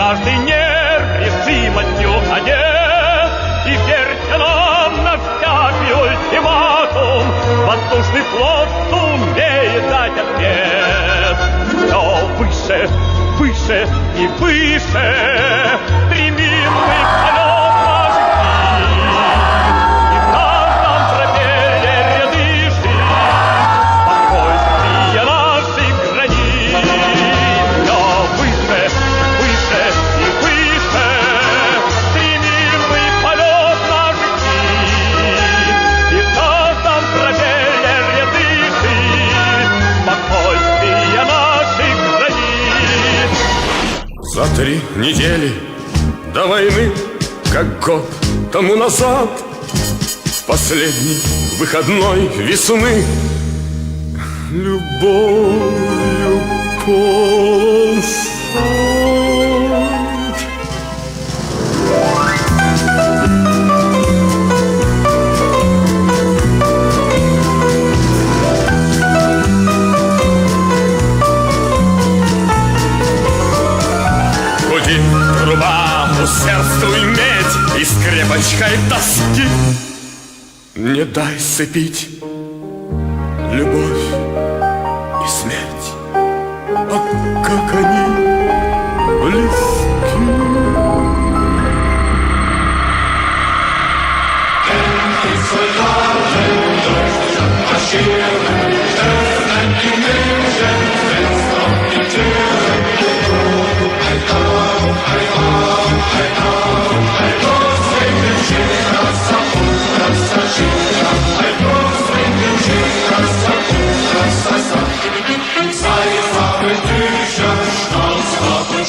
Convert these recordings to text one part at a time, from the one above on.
каждый нерв решимостью одет. И верьте нам на всякий ультиматум, Воздушный флот сумеет дать ответ. Все выше, выше и выше Стремим мы три недели до войны, как год тому назад, последний выходной весны, любовью полон. Скрепочкой тоски Не дай сыпить любовь и смерть. А как они близки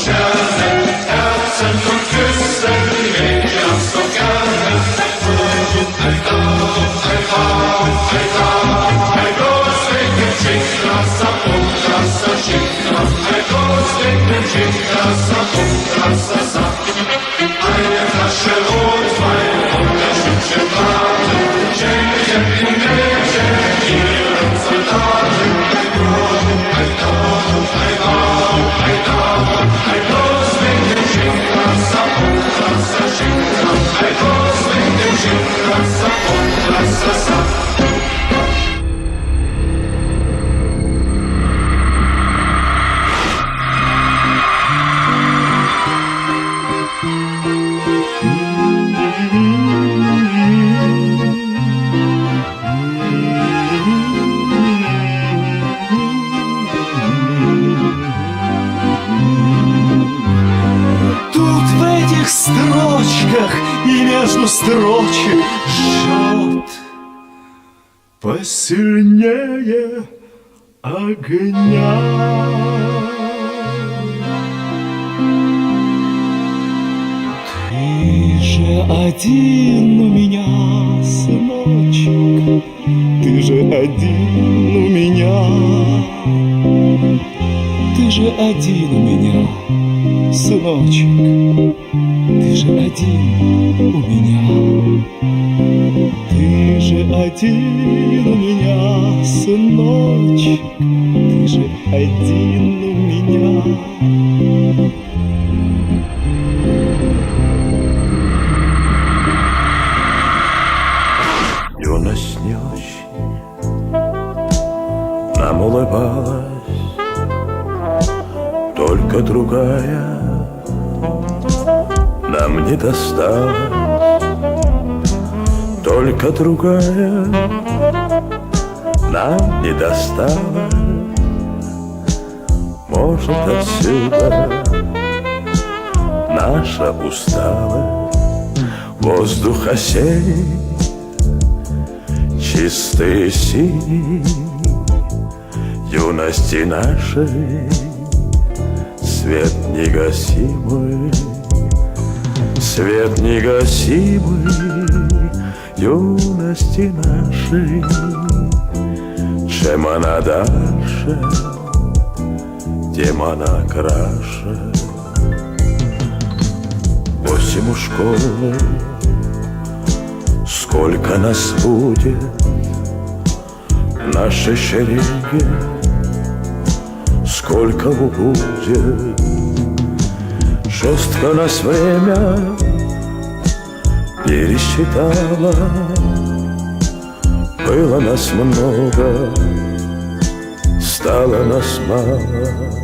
Kören, Herzen und Küssen, mit Angst und Garten, ein Traum, ein Traum, ein Traum, ein Großweg im Schick, Rasser, Rasser, Schick, ein Großweg im Schick, огня. Ты же один у меня, сыночек, ты же один у меня. Ты же один у меня, сыночек, ты же один у меня. Ты же один у меня, сыночек, один у меня. Юность очень нам улыбалась. Только другая нам не досталось Только другая нам не досталось Может отсюда. Наша усталость Воздух осенний чистый синий Юности нашей. Свет негасимый Свет негасимый юности нашей. Чем она дальше, тем она краше Осень у школы, сколько нас будет? В нашей шеренге, сколько будет? Жестко нас время пересчитала. Было нас много, стало нас мало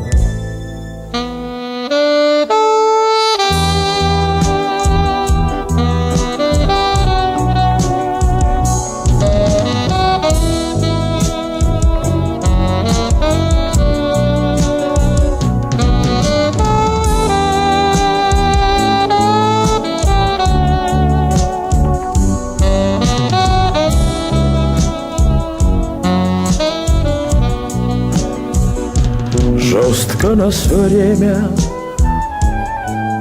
нас время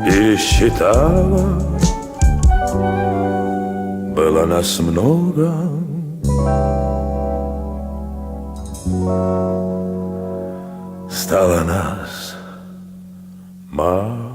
пересчитало Было нас много. Стало нас мало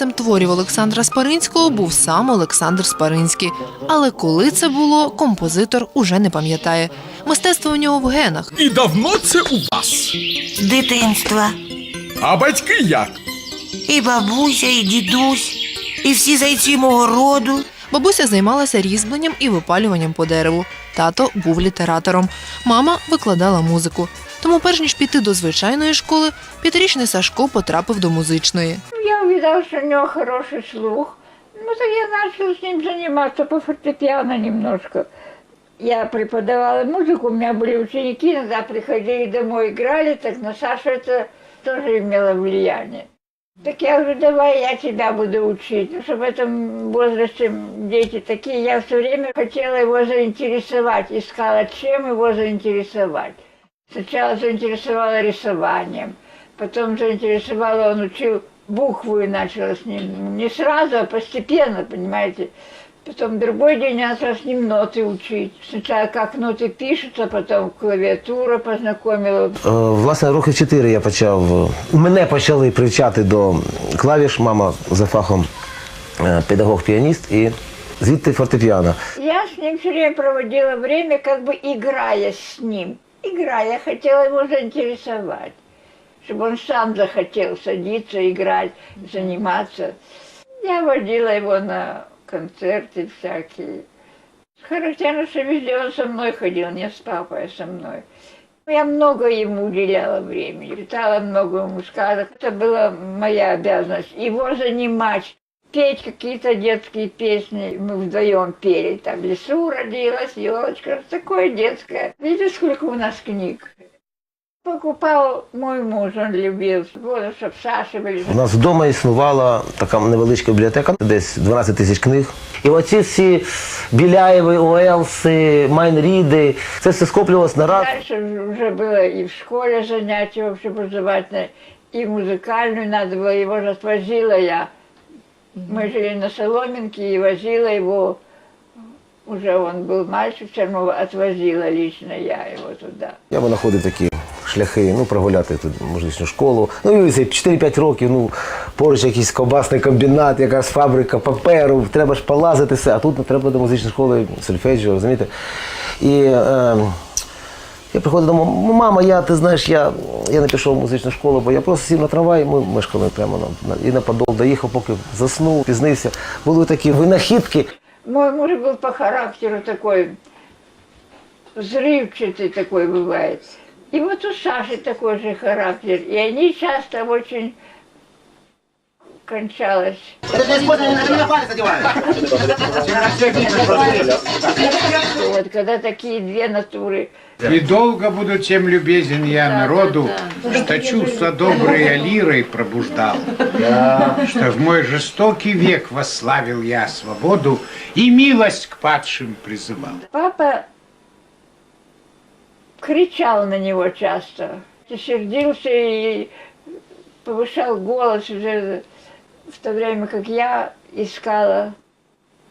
виконавцем творів Олександра Спаринського був сам Олександр Спаринський. Але коли це було, композитор уже не пам'ятає. Мистецтво у нього в генах. І давно це у вас? З дитинства. А батьки як? І бабуся, і дідусь, і всі зайці мого роду. Бабуся займалася різьбленням і випалюванням по дереву. Тато був літератором. Мама викладала музику. Тому, перш ніж піти до звичайної школи, п'ятирічний Сашко потрапив до музичної. Я увидела, что у него хороший слух. Ну, так я начала с ним заниматься по фортепиано немножко. Я преподавала музыку, у меня были ученики, иногда приходили домой, играли, так на Сашу это тоже имело влияние. Так я говорю, давай я тебя буду учить. Потому что в этом возрасте дети такие. Я все время хотела его заинтересовать, искала, чем его заинтересовать. Сначала заинтересовала рисованием, потом заинтересовала, он учил буквы и начала с ним. Не сразу, а постепенно, понимаете. Потом другой день я начала с ним ноты учить. Сначала как ноты пишутся, потом клавиатура познакомила. Е, Власне, років 4 я почав. е, Мене почали привчати до клавіш. Мама за фахом е, педагог-піаніст і звідти фортепіано. Я с ним все время проводила время, как бы играя с ним. Играя, я хотела его заинтересовать, чтобы он сам захотел садиться, играть, заниматься. Я водила его на концерты всякие. Характерно, что везде он со мной ходил, не с папой, а со мной. Я много ему уделяла времени, читала много ему сказок. Это была моя обязанность. Его занимать, петь какие-то детские песни. Мы вдвоем пели. Там лесу родилась елочка. Такое детское. Видите, сколько у нас книг. Покупал мой муж, он любил. Вот, чтобы Саши были. У нас вдома існувала така невеличка бібліотека, десь 12 тисяч книг. І оці всі Біляєви, Уелси, Майнріди, це все скоплювалось на раз. Дальше уже было и в школе занятия общеобразовательное, и музыкальную надо было, его же отвозила я. Мы жили на Соломенке и возила его, уже он был мальчик, все равно отвозила лично я его туда. Я винаходив такі шляхи, ну, прогуляти тут музичну школу. Ну, і це 4-5 років, ну, поруч якийсь ковбасний комбінат, якась фабрика паперу, треба ж полазити все, а тут треба до музичної школи сольфеджіо, розумієте? І е, я приходив додому, мама, я, ти знаєш, я, я не пішов в музичну школу, бо я просто сів на трамвай, ми мешкали прямо на, на, і на Подол доїхав, поки заснув, пізнився. Були такі винахідки. Мой муж был по характеру такой, взрывчатый такой бывает. И вот у Саши такой же характер. И они часто очень кончалось. Вот когда такие две натуры И долго буду тем любезен я народу, что чувства добрые лирой пробуждал, что в мой жестокий век восславил я свободу и милость к падшим призывал. Папа кричал на него часто, сердился и повышал голос уже в то время, как я искала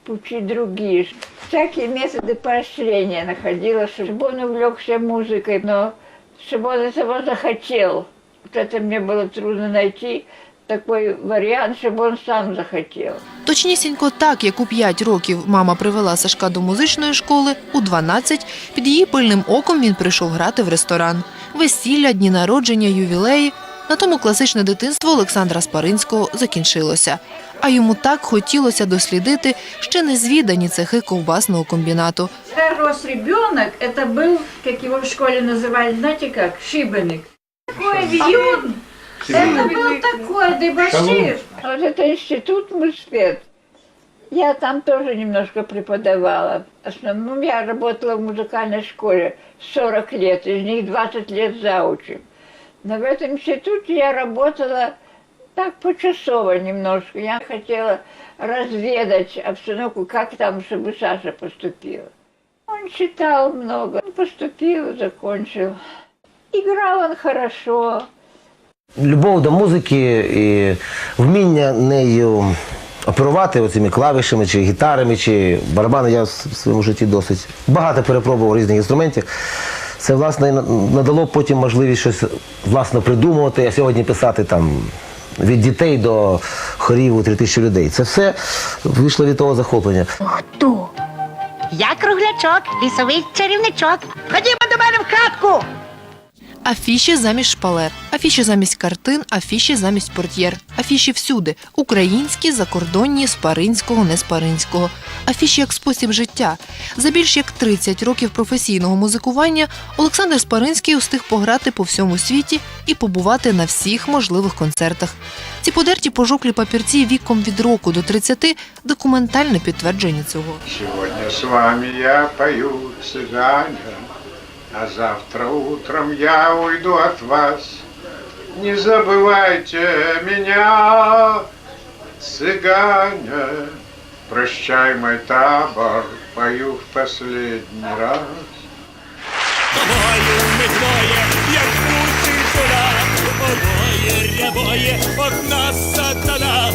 пути другие. Всякие методы поощрения находила, чтобы он увлекся музыкой, но чтобы он этого захотел. Вот это мне было трудно найти, такой вариант, чтобы он сам захотел. Точнісінько так, як у 5 років мама привела Сашка до музичної школи, у 12 під її пильним оком він прийшов грати в ресторан. Весілля, дні народження, ювілеї. На тому класичне дитинство Олександра Спаринського закінчилося. А йому так хотілося дослідити ще незвідані цехи ковбасного комбінату. Когда рос ребенок, это был, как его в школе называли, знаете как, шибеник. Такой вьюн. Это был такой дебошир. Вот это институт музпед. Я там тоже немножко преподавала. В основном я работала в музыкальной школе 40 лет, из них 20 лет заучим. Но в этом институте я работала так почасово немножко. Я хотела разведать обстановку, как там, чтобы Саша поступила. Он читал много, поступил, закончил. Играл он хорошо. Любов до музики і вміння нею оперувати оцими клавішами, чи гітарами, чи барабани. Я в своєму житті досить багато перепробував різних інструментів. Це власне надало потім можливість щось власно придумувати, а сьогодні писати там від дітей до хорів у 3000 людей. Це все вийшло від того захоплення. Хто? Я круглячок, лісовий чарівничок. Ходімо до мене в хатку. Афіші замість шпалер, афіші замість картин, афіші замість портьєр, афіші всюди українські, закордонні, спаринського, неспаринського. Афіші як спосіб життя. За більш як 30 років професійного музикування Олександр Спаринський устиг пограти по всьому світі і побувати на всіх можливих концертах. Ці подерті пожоклі папірці віком від року до 30 – документальне підтвердження цього. Сегодня с вами я пою цыганя, а завтра утром я уйду от вас. Не забывайте меня, цыганя. Прощай, мой табор, пою в последний раз. Тобою ми двоє, як курці жура, обоє рябоє, одна сатана,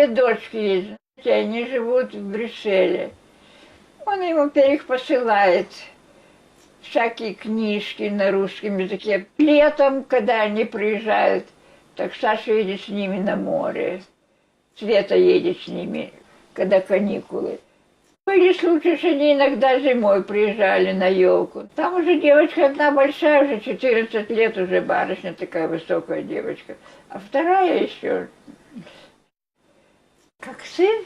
Две дочки есть, они живут в Брюсселе. Он ему перепосылает всякие книжки на русском языке. Летом, когда они приезжают, так Саша едет с ними на море. Света едет с ними, когда каникулы. Были случаи, что они иногда зимой приезжали на елку. Там уже девочка одна большая, уже 14 лет уже барышня, такая высокая девочка. А вторая еще, как сын,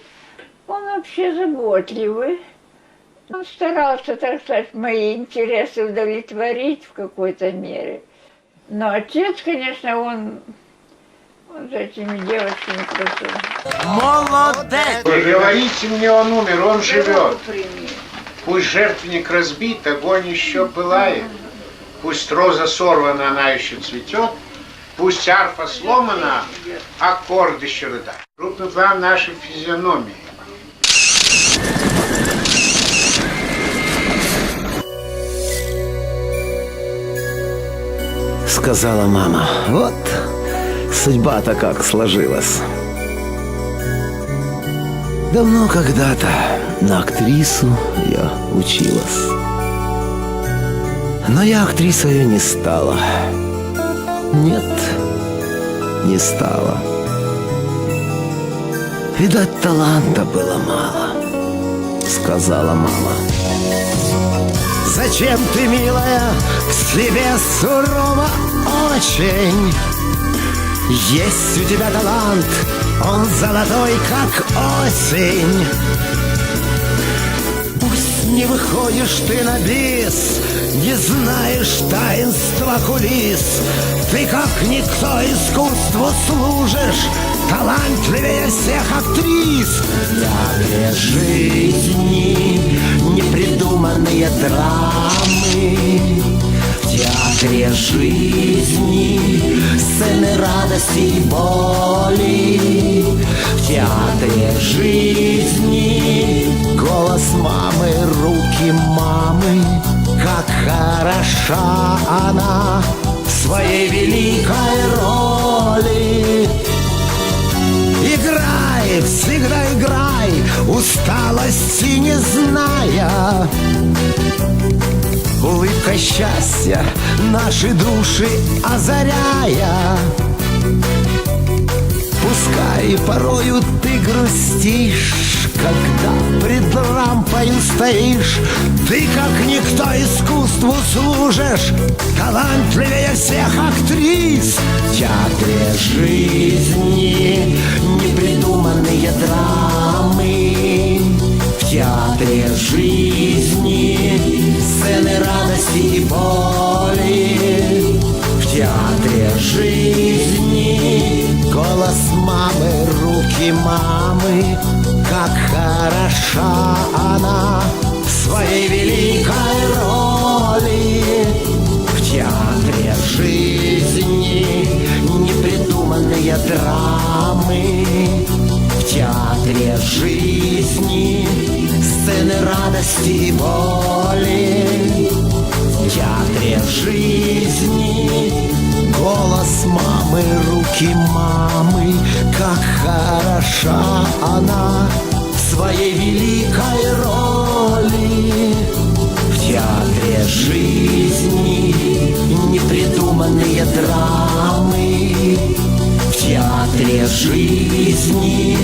он вообще заботливый. Он старался, так сказать, мои интересы удовлетворить в какой-то мере. Но отец, конечно, он, он за этими девочками просто... Молодець! Вы говорите мне, он умер, он живет. Пусть жертвенник разбит, огонь еще пылает. Пусть роза сорвана, она еще цветет. Пусть арфа сломана, аккорд еще рыдает. Крупный план нашей физиономии. Сказала мама. Вот судьба-то как сложилась. Давно когда-то на актрису я училась. Но я актрисой не стала. Нет, не стала. Видать, таланта было мало, сказала мама. Зачем ты, милая, к себе сурова очень? Есть у тебя талант, он золотой, как осень. Пусть не выходишь ты на бис, не знаешь таинства кулис. Ты как никто искусству служишь, талантливее всех актрис. Для жизни непридуманные драмы В театре жизни сцены радости и боли В театре жизни голос мамы, руки мамы Как хороша она в своей великой роли Играй, всегда играй, усталости не зная. Улыбка счастья наши души озаряя. Пускай порою ты грустишь, когда пред лампою стоишь, Ты как никто искусству служишь, талантливее всех актрис. В театре жизни непридуманные драмы, В театре жизни сцены радости и боли, В театре жизни голос мамы, руки мамы, хороша она в своей великой роли. В театре жизни непридуманные драмы, в театре жизни сцены радости и боли, в театре жизни Голос мамы, руки мамы, как хороша она своей великой роли. В театре жизни непридуманные драмы, в театре жизни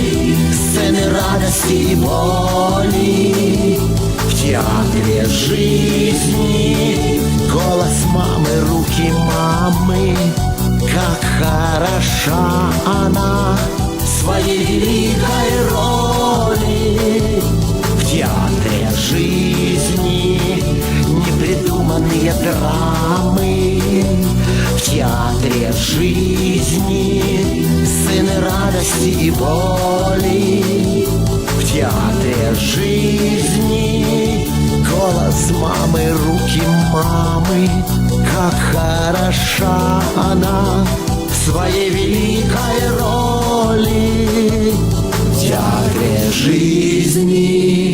сцены радости и боли, в театре жизни голос мамы, руки мамы, как хороша она своей великой роли. В театре жизни непридуманные драмы, в театре жизни сцены радости и боли, в театре жизни голос мамы, руки мамы, как хороша она в своей великой роли жизни.